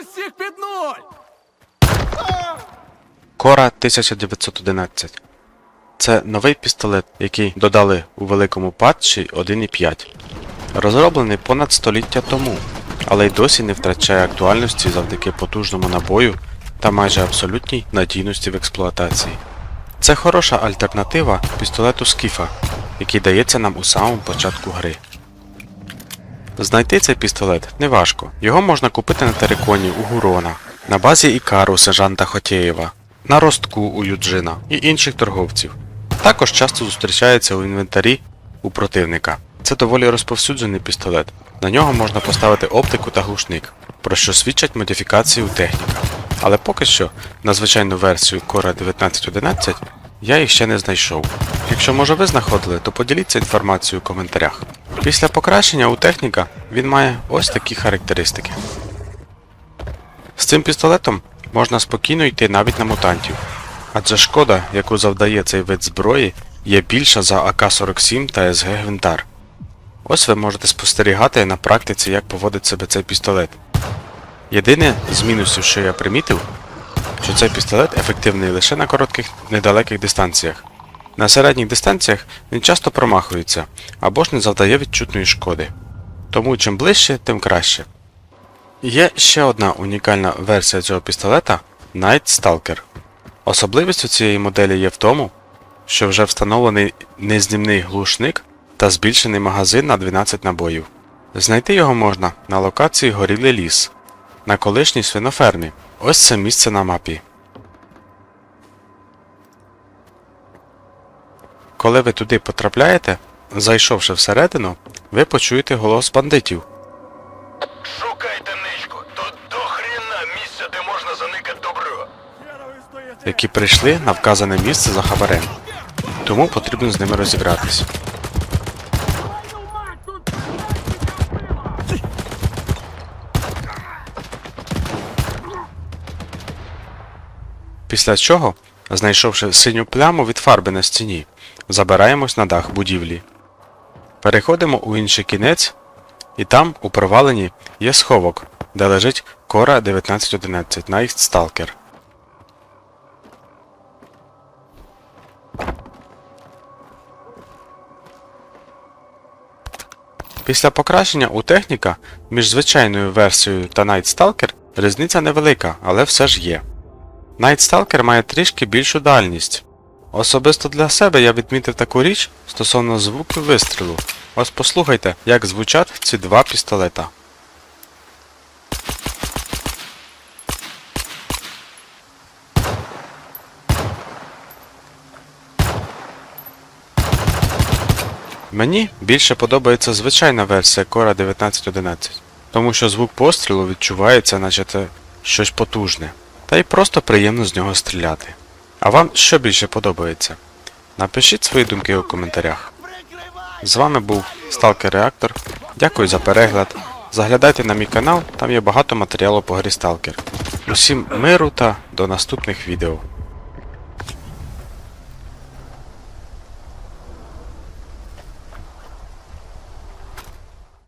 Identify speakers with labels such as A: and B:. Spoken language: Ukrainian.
A: всіх під нуль!
B: Кора 1911. Це новий пістолет, який додали у великому патчі 1.5. Розроблений понад століття тому, але й досі не втрачає актуальності завдяки потужному набою та майже абсолютній надійності в експлуатації. Це хороша альтернатива пістолету Скіфа, який дається нам у самому початку гри. Знайти цей пістолет неважко. Його можна купити на териконі у Гурона, на базі Ікару сержанта Хотєєва, на ростку у Юджина і інших торговців. Також часто зустрічається у інвентарі у противника. Це доволі розповсюджений пістолет. На нього можна поставити оптику та глушник, про що свідчать модифікації у техніка. Але поки що на звичайну версію Core 1911 я їх ще не знайшов. Якщо може ви знаходили, то поділіться інформацією у коментарях. Після покращення у техніка він має ось такі характеристики. З цим пістолетом можна спокійно йти навіть на мутантів, адже шкода, яку завдає цей вид зброї, є більша за АК-47 та СГ Гвинтар. Ось ви можете спостерігати на практиці, як поводить себе цей пістолет. Єдине з мінусів, що я примітив, що цей пістолет ефективний лише на коротких недалеких дистанціях. На середніх дистанціях він часто промахується або ж не завдає відчутної шкоди. Тому чим ближче, тим краще. Є ще одна унікальна версія цього пістолета Night Stalker. Особливістю цієї моделі є в тому, що вже встановлений незнімний глушник та збільшений магазин на 12 набоїв. Знайти його можна на локації Горілий ліс на колишній свинофермі. Ось це місце на мапі. Коли ви туди потрапляєте, зайшовши всередину, ви почуєте голос бандитів.
C: Шукайте ничку, тут до хрена місця, де можна заникати добро.
B: які прийшли на вказане місце за хабарем. Тому потрібно з ними розібратись. Після чого, знайшовши синю пляму від фарби на стіні, забираємось на дах будівлі. Переходимо у інший кінець, і там, у проваленні, є сховок, де лежить Кора 1911 Night Stalker. Після покращення у техніка між звичайною версією та Night Stalker різниця невелика, але все ж є. Stalker має трішки більшу дальність. Особисто для себе я відмітив таку річ стосовно звуку вистрілу. Ось послухайте, як звучать ці два пістолета. Мені більше подобається звичайна версія Core 1911, тому що звук пострілу відчувається, наче це щось потужне, та й просто приємно з нього стріляти. А вам що більше подобається? Напишіть свої думки у коментарях. З вами був Сталкер Реактор. Дякую за перегляд. Заглядайте на мій канал, там є багато матеріалу по грі Сталкер. Усім миру та до наступних відео.